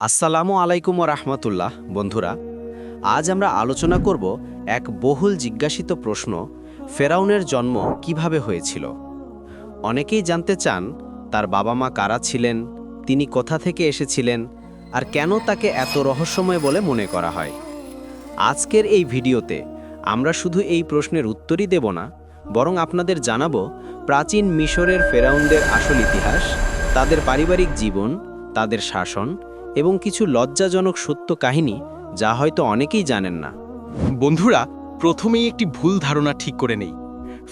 আসসালামু আলাইকুম রাহমাতুল্লাহ, বন্ধুরা। আজ আমরা আলোচনা করব এক বহুল জিজ্ঞাসিত প্রশ্ন, ফেরাউনের জন্ম কীভাবে হয়েছিল? অনেকেই জানতে চান, তার বাবা মা কারা ছিলেন, তিনি কোথা থেকে এসেছিলেন, আর কেন তাকে এত রহস্যময় বলে মনে করা হয়। আজকের এই ভিডিওতে আমরা শুধু এই প্রশ্নের উত্তরই দেব না, বরং আপনাদের জানাব প্রাচীন মিশরের ফেরাউনদের আসল ইতিহাস, তাদের পারিবারিক জীবন, তাদের শাসন এবং কিছু লজ্জাজনক সত্য কাহিনী যা হয়তো অনেকেই জানেন না। বন্ধুরা, প্রথমেই একটি ভুল ধারণা ঠিক করে নেই।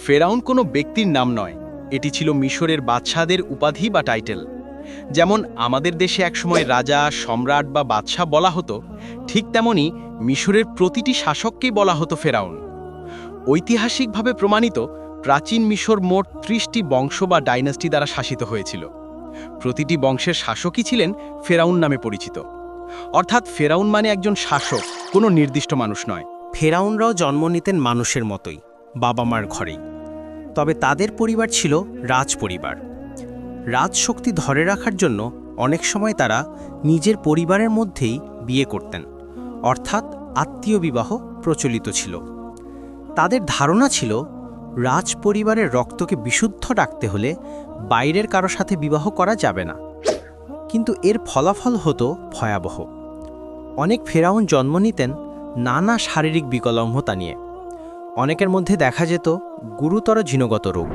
ফেরাউন কোনো ব্যক্তির নাম নয়। এটি ছিল মিশরের বাদশাদের উপাধি বা টাইটেল। যেমন আমাদের দেশে একসময় রাজা, সম্রাট বা বাদশাহ বলা হতো, ঠিক তেমনি মিশরের প্রতিটি শাসককেই বলা হতো ফেরাউন। ঐতিহাসিকভাবে প্রমাণিত প্রাচীন মিশর মোট ত্রিশটি বংশ বা ডাইনাস্টি দ্বারা শাসিত হয়েছিল। প্রতিটি বংশের শাসকই ছিলেন ফেরাউন নামে পরিচিত। অর্থাৎ ফেরাউন মানে একজন শাসক, কোনো নির্দিষ্ট মানুষ নয়। ফেরাউনরাও জন্ম নিতেন মানুষের মতোই বাবা মার ঘরেই। তবে তাদের পরিবার ছিল রাজ পরিবার। রাজশক্তি ধরে রাখার জন্য অনেক সময় তারা নিজের পরিবারের মধ্যেই বিয়ে করতেন, অর্থাৎ আত্মীয় বিবাহ প্রচলিত ছিল। তাদের ধারণা ছিল রাজ পরিবারের রক্তকে বিশুদ্ধ রাখতে হলে বাইরের কারও সাথে বিবাহ করা যাবে না। কিন্তু এর ফলাফল হতো ভয়াবহ। অনেক ফেরাউন জন্ম নিতেন নানা শারীরিক বিকলাঙ্গতা নিয়ে। অনেকের মধ্যে দেখা যেত গুরুতর জিনগত রোগ।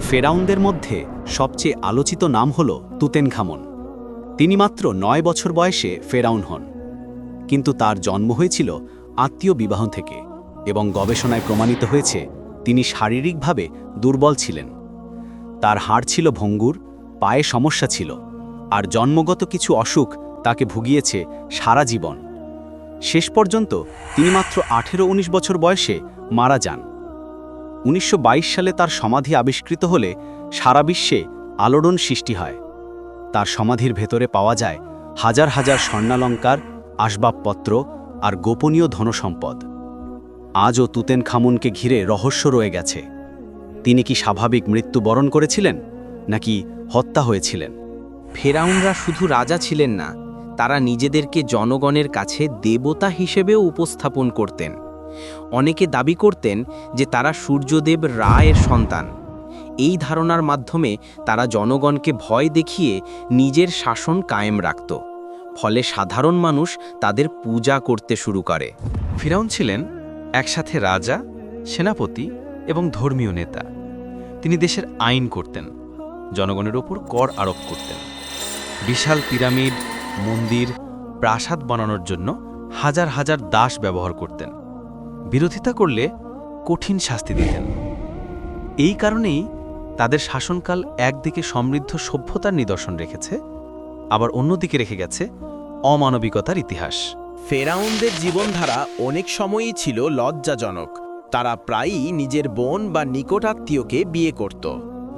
ফেরাউনদের মধ্যে সবচেয়ে আলোচিত নাম হল তুতেনখামন তিনি মাত্র নয় বছর বয়সে ফেরাউন হন। কিন্তু তার জন্ম হয়েছিল আত্মীয় বিবাহ থেকে এবং গবেষণায় প্রমাণিত হয়েছে তিনি শারীরিকভাবে দুর্বল ছিলেন। তার হাড় ছিল ভঙ্গুর, পায়ে সমস্যা ছিল, আর জন্মগত কিছু অসুখ তাকে ভুগিয়েছে সারা জীবন। শেষ পর্যন্ত তিনি মাত্র আঠেরো উনিশ বছর বয়সে মারা যান। উনিশশো বাইশ সালে তার সমাধি আবিষ্কৃত হলে সারা বিশ্বে আলোড়ন সৃষ্টি হয়। তার সমাধির ভেতরে পাওয়া যায় হাজার হাজার স্বর্ণালঙ্কার, আসবাবপত্র আর গোপনীয় ধনসম্পদ। আজও তুতেন খামুনকে ঘিরে রহস্য রয়ে গেছে। তিনি কি স্বাভাবিক মৃত্যু বরণ করেছিলেন নাকি হত্যা হয়েছিলেন? ফেরাউনরা শুধু রাজা ছিলেন না তারা নিজেদেরকে জনগণের কাছে দেবতা হিসেবেও উপস্থাপন করতেন। অনেকে দাবি করতেন যে তারা সূর্যদেব রায়ের সন্তান। এই ধারণার মাধ্যমে তারা জনগণকে ভয় দেখিয়ে নিজের শাসন কায়েম রাখত। ফলে সাধারণ মানুষ তাদের পূজা করতে শুরু করে। ফিরাউন ছিলেন একসাথে রাজা, সেনাপতি এবং ধর্মীয় নেতা। তিনি দেশের আইন করতেন, জনগণের ওপর কর আরোপ করতেন। বিশাল পিরামিড, মন্দির, প্রাসাদ বানানোর জন্য হাজার হাজার দাস ব্যবহার করতেন। বিরোধিতা করলে কঠিন শাস্তি দিতেন। এই কারণেই তাদের শাসনকাল একদিকে সমৃদ্ধ সভ্যতার নিদর্শন রেখেছে, আবার অন্যদিকে রেখে গেছে অমানবিকতার ইতিহাস। ফেরাউনদের জীবনধারা অনেক সময়ই ছিল লজ্জাজনক। তারা প্রায়ই নিজের বোন বা নিকটাত্মীয়কে বিয়ে করত।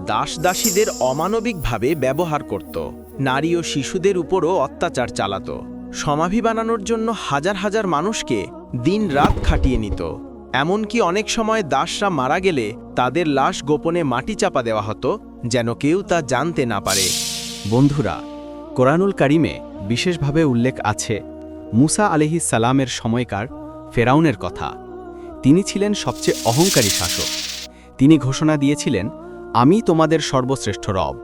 দাসদাসীদের অমানবিকভাবে ব্যবহার করত। নারী ও শিশুদের উপরও অত্যাচার চালাত। সমাধি বানানোর জন্য হাজার হাজার মানুষকে দিন রাত খাটিয়ে নিত। এমনকি অনেক সময় দাসরা মারা গেলে তাদের লাশ গোপনে মাটি চাপা দেওয়া হতো, যেন কেউ তা জানতে না পারে। বন্ধুরা, কোরআনুল কারিমে বিশেষভাবে উল্লেখ আছে মুসা আলিহি সালামের সময়কার ফেরাউনের কথা। তিনি ছিলেন সবচেয়ে অহংকারী শাসক। তিনি ঘোষণা দিয়েছিলেন, আমি তোমাদের সর্বশ্রেষ্ঠ রব।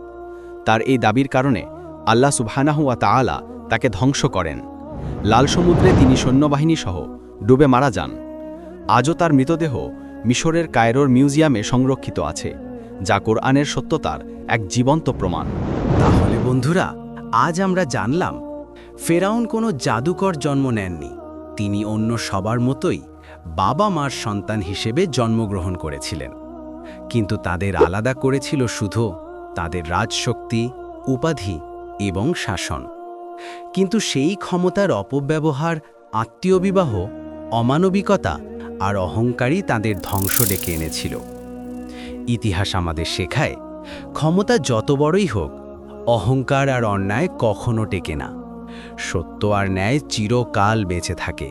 তার এই দাবির কারণে আল্লাহ সুবহানাহুয়া তাআলা তাকে ধ্বংস করেন। লাল সমুদ্রে তিনি সৈন্যবাহিনী সহ ডুবে মারা যান। আজও তার মৃতদেহ মিশরের কায়রোর মিউজিয়ামে সংরক্ষিত আছে, যা কোরআনের সত্যতার এক জীবন্ত প্রমাণ। তাহলে বন্ধুরা, আজ আমরা জানলাম ফেরাউন কোনো জাদুকর জন্ম নেননি। তিনি অন্য সবার মতোই বাবা মার সন্তান হিসেবে জন্মগ্রহণ করেছিলেন। কিন্তু তাদের আলাদা করেছিল শুধু তাদের রাজশক্তি, উপাধি এবং শাসন। কিন্তু সেই ক্ষমতার অপব্যবহার আত্মীয় বিবাহ অমানবিকতা আর অহংকারই তাদের ধ্বংস ডেকে এনেছিল। ইতিহাস আমাদের শেখায়, ক্ষমতা যত বড়ই হোক, অহংকার আর অন্যায় কখনো টেকে না। সত্য আর ন্যায় চিরকাল বেঁচে থাকে।